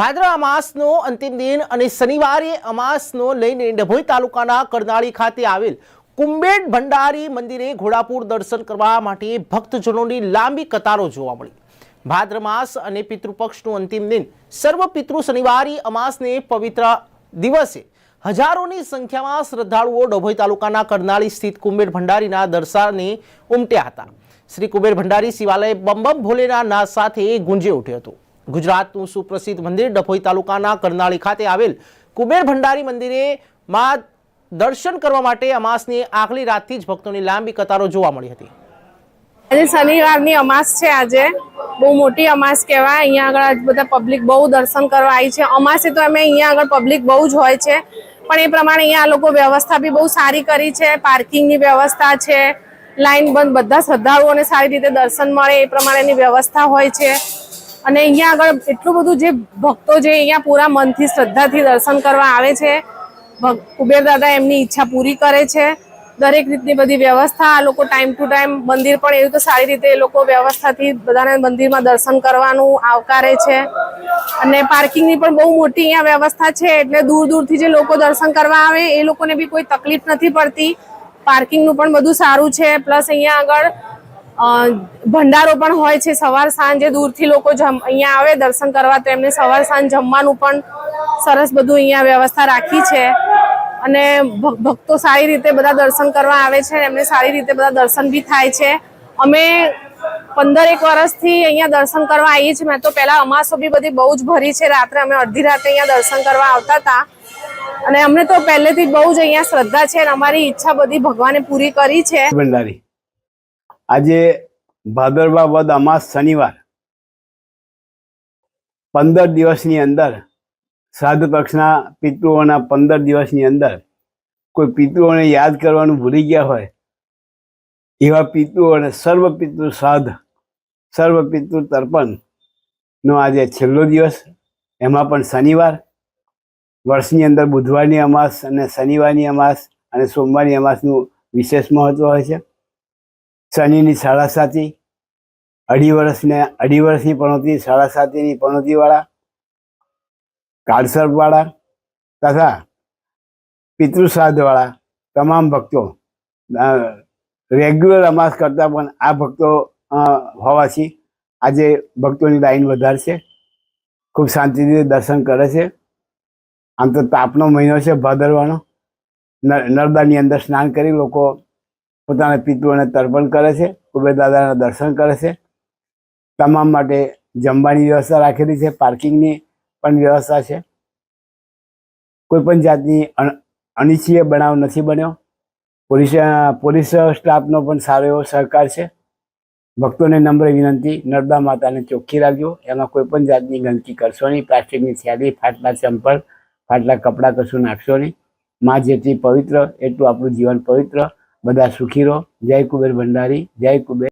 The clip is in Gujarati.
ભાદરવા અમાસનો અંતિમ દિન અને શનિવારે અમાસનો લઈને ડભોઈ તાલુકાના કરનાળી ખાતે આવેલ કુંબેટ ભંડારી મંદિરે ઘોડાપુર દર્શન કરવા માટે ભક્તજનોની લાંબી કતારો જોવા મળી. ભાદ્ર માસ અને પિતૃપક્ષનું અંતિમ દિન સર્વ પિતૃ શનિવારી અમાસને પવિત્ર દિવસે હજારોની સંખ્યામાં શ્રદ્ધાળુઓ ડભોઈ તાલુકાના કરનાળી સ્થિત કુંબેર ભંડારીના દર્શાને ઉમટ્યા હતા. શ્રી કુબેર ભંડારી શિવાલય બમ બમ ભોલેના ના સાથે ગુંજી ઉઠ્યું હતું. ગુજરાતનું સુપ્રસિદ્ધ મંદિર ડભોઈ તાલુકાના કરનાળી ખાતે આવેલ કુબેર ભંડારી મંદિરે માં દર્શન કરવા માટે અમાસની આગલી રાતથી જ ભક્તોની લાંબી કતારો જોવા મળી હતી. આજે શનિવારની અમાસ છે આજે. બહુ મોટી અમાસ કહેવાય. અહીંયા આગળ બધા પબ્લિક બહુ દર્શન કરવા આવી છે. અમાસે તો અમે અહીંયા આગળ પબ્લિક બહુ જ હોય છે. પણ એ પ્રમાણે અહીંયા લોકો વ્યવસ્થા બી બહુ સારી કરી છે. પાર્કિંગની વ્યવસ્થા છે. લાઈન બંધ, બધા શ્રદ્ધાળુઓને સારી રીતે દર્શન મળે એ પ્રમાણેની વ્યવસ્થા હોય છે. અને અહીંયા આગળ એટલું બધું જે ભક્તો જે અહીંયા પૂરા મનથી, શ્રદ્ધાથી દર્શન કરવા આવે છે કુબેર દાદા એમની ઈચ્છા પૂરી કરે છે. દરેક રીતની બધી વ્યવસ્થા, આ લોકો ટાઈમ ટુ ટાઈમ મંદિર પણ એવી તો સારી રીતે એ લોકો વ્યવસ્થાથી બધાને મંદિરમાં દર્શન કરવાનું આવકારે છે. અને પાર્કિંગની પણ બહુ મોટી અહીંયા વ્યવસ્થા છે, એટલે દૂર દૂરથી જે લોકો દર્શન કરવા આવે, એ લોકોને બી કોઈ તકલીફ નથી પડતી. પાર્કિંગનું પણ બધું સારું છે, પ્લસ અહીંયા આગળ ભંડારો પણ હોય છે, સવાર સાંજે દૂરથી લોકો અહીંયા આવે, દર્શન કરવા, તો એમને સવાર સાંજ જમવાનું પણ સરસ બધું અહીંયા વ્યવસ્થા રાખી છે. અને ભક્તો સારી રીતે બધા દર્શન કરવા આવે છે એમને સારી રીતે બધા દર્શન બી થાય છે. અમે પંદર એક વર્ષથી અહીંયા દર્શન કરવા આવીએ છીએ. મેં તો પહેલા અમાસો બી બધી બહુ જ ભરી છે. રાત્રે અમે અડધી રાતે અહીંયા દર્શન કરવા આવતા હતા. અને અમને તો પહેલેથી બહુ જ અહીંયા શ્રદ્ધા છે અને અમારી ઈચ્છા બધી ભગવાને પૂરી કરી છે. ભંડારી. આજે ભાદરવા વદ અમાસ શનિવાર. પંદર દિવસની અંદર શ્રાદ્ધ પક્ષના પિતૃઓના પંદર દિવસની અંદર કોઈ પિતૃઓને યાદ કરવાનું ભૂલી ગયા હોય, એવા પિતૃઓને સર્વ પિતૃ શ્રાદ્ધ, સર્વ પિતૃ તર્પણનો આજે છેલ્લો દિવસ. એમાં પણ શનિવાર, વર્ષની અંદર બુધવારની અમાસ અને શનિવારની અમાસ અને સોમવારની અમાસનું વિશેષ મહત્ત્વ હોય છે. શનિની સાડા સાતી અઢી વર્ષને, અઢી વર્ષની પણોતી સાડા સાતીની પણોતીવાળા કાળસર્પવાળા તથા પિતૃશ્રાદ્ધવાળા, તમામ ભક્તો રેગ્યુલર અમાસ કરતાં પણ આ ભક્તો હોવાથી આજે ભક્તોની લાઈન વધારે છે ખૂબ શાંતિથી દર્શન કરે છે. આમ તો તાપનો મહિનો છે, ભાદરવાનો. નર્મદાની અંદર સ્નાન કરી લોકો પોતાના પિતૃઓને તર્પણ કરે છે, કુબેર દર્શન કરે છે. તમામ માટે જમવાની વ્યવસ્થા રાખેલી છે, પાર્કિંગની પણ વ્યવસ્થા છે. કોઈ પણ જાતની અન- અનિચ્છનીય બનાવ નથી બન્યો. પોલીસ પોલીસ સ્ટાફનો પણ સારો એવો સહકાર છે. ભક્તોને નમ્ર વિનંતી, નર્મદા માતાને ચોખ્ખી રાખજો. એમાં કોઈ પણ જાતની ગંદકી કરશો નહીં. પ્લાસ્ટિકની થેલી, ફાટલા ચંપલ, ફાટલા કપડાં કશું નાખશો નહીં. માં જેટલી પવિત્ર, એટલું આપણું જીવન પવિત્ર. બધા સુખી રહો. જય કુબેર ભંડારી જય કુબેર.